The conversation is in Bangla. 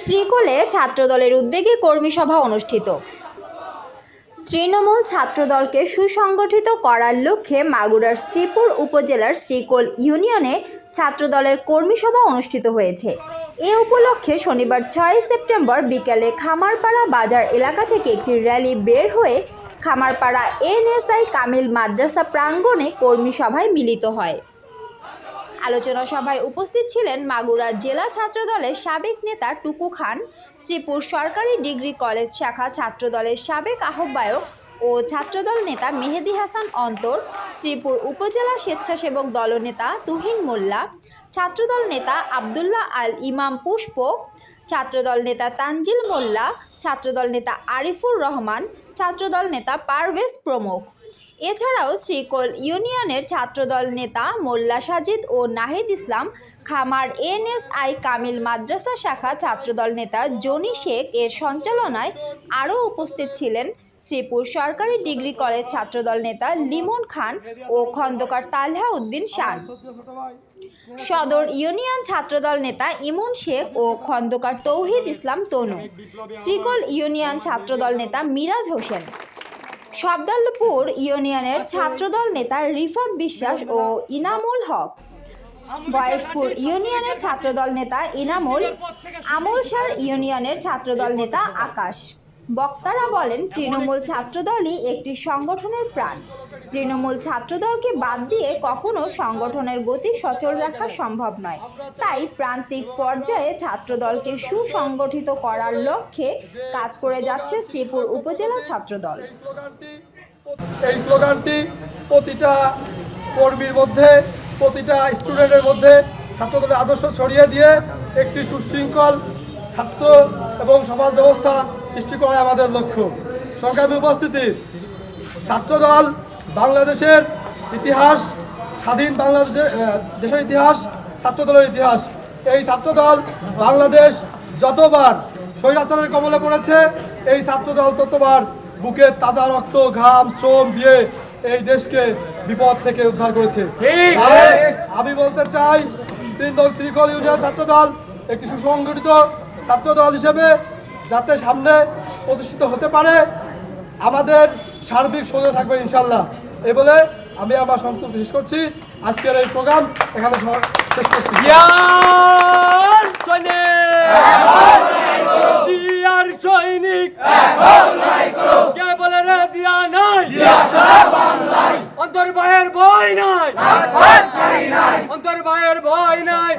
শ্রীকোলে ছাত্রদলের উদ্যোগে কর্মী সভা অনুষ্ঠিত। তৃণমূল ছাত্রদলকে সুসংগঠিত করার লক্ষ্যে মাগুরার শ্রীপুর উপজেলার শ্রীকোল ইউনিয়নে ছাত্রদলের কর্মী সভা অনুষ্ঠিত হয়েছে। এ উপলক্ষে শনিবার ছয় সেপ্টেম্বর বিকেলে খামারপাড়া বাজার এলাকা থেকে একটি র্যালি বের হয়ে খামারপাড়া এনএসআই কামিল মাদ্রাসা প্রাঙ্গণে কর্মী সভায় মিলিত হয়। আলোচনা সভায় উপস্থিত ছিলেন মাগুরা জেলা ছাত্রদলের সাবেক নেতা টুকু খান, শ্রীপুর সরকারি ডিগ্রি কলেজ শাখা ছাত্রদলের সাবেক আহ্বায়ক ও ছাত্রদল নেতা মেহেদি হাসান অন্তর, শ্রীপুর উপজেলা স্বেচ্ছাসেবক দলনেতা তুহিন মোল্লা, ছাত্রদল নেতা আবদুল্লাহ আল ইমাম পুষ্প, ছাত্রদল নেতা তানজিল মোল্লা, ছাত্রদল নেতা আরিফুর রহমান, ছাত্রদল নেতা পারভেজ প্রমুখ। এছাড়াও শ্রীকোল ইউনিয়নের ছাত্রদল নেতা মোল্লা সাজিদ ও নাহিদ ইসলাম, খামার এনএসআই কামিল মাদ্রাসা শাখা ছাত্রদল নেতা জনি শেখ এর সঞ্চালনায় আরও উপস্থিত ছিলেন শ্রীপুর সরকারি ডিগ্রি কলেজ ছাত্রদল নেতা লিমন খান ও খন্দকার তালহা উদ্দিন শান। সদর ইউনিয়ন ছাত্রদল নেতা ইমন শেখ ও খন্দকার তৌহিদ ইসলাম তনু। শ্রীকোল ইউনিয়ন ছাত্রদল নেতা মিরাজ হোসেন। শব্দালপুর ইউনিয়নের ছাত্রদল নেতা রিফাত বিশ্বাস ও ইনামুল হক। বয়সপুর ইউনিয়নের ছাত্রদল নেতা ইনামুল আমলসার ইউনিয়নের ছাত্রদল নেতা আকাশ। বক্তারা বলেন তৃণমূল ছাত্রদলই একটি সংগঠনের প্রাণ। তৃণমূল ছাত্রদলকে বাদ দিয়ে কখনো সংগঠনের গতি সচল রাখা সম্ভব নয়। তাই প্রান্তিক পর্যায়ে ছাত্রদলকে সুসংগঠিত করার লক্ষ্যে কাজ করে যাচ্ছে শ্রীপুর উপজেলা ছাত্রদল। এই স্লোগানটি প্রতিটা কর্মীর মধ্যে প্রতিটা স্টুডেন্টের মধ্যে ছাত্রদের আদর্শ ছড়িয়ে দিয়ে একটি সুশৃঙ্খল ছাত্র এবং সমাজ ব্যবস্থা সৃষ্টি করা আমাদের লক্ষ্য। সংগ্রামী উপস্থিতি ছাত্রদল বাংলাদেশের ইতিহাস স্বাধীন বাংলাদেশের দেশের ইতিহাস ছাত্রদলের ইতিহাস। এই ছাত্রদল বাংলাদেশ যতবার স্বৈরাচারের কবলে পড়েছে এই ছাত্রদল ততবার বুকের তাজা রক্ত ঘাম শ্রম দিয়ে এই দেশকে বিপদ থেকে উদ্ধার করেছে। আমি বলতে চাই তিন দল শৃঙ্খল ইউনিয়ন ছাত্রদল একটি সুসংগঠিত ছাত্রদল হিসেবে যাতে সামনে প্রতিষ্ঠিত হতে পারে আমাদের সার্বিক সোজা থাকবে ইনশাল্লাহ এ বলে আমি আমার সন্তুষ্ট শেষ করছি। আজকের এই প্রোগ্রাম এখানে শেষ করছি। দিয়ার কে বলে রে দিয়া নাই! অন্তর ভয় নাই! অন্তর ভয় নাই!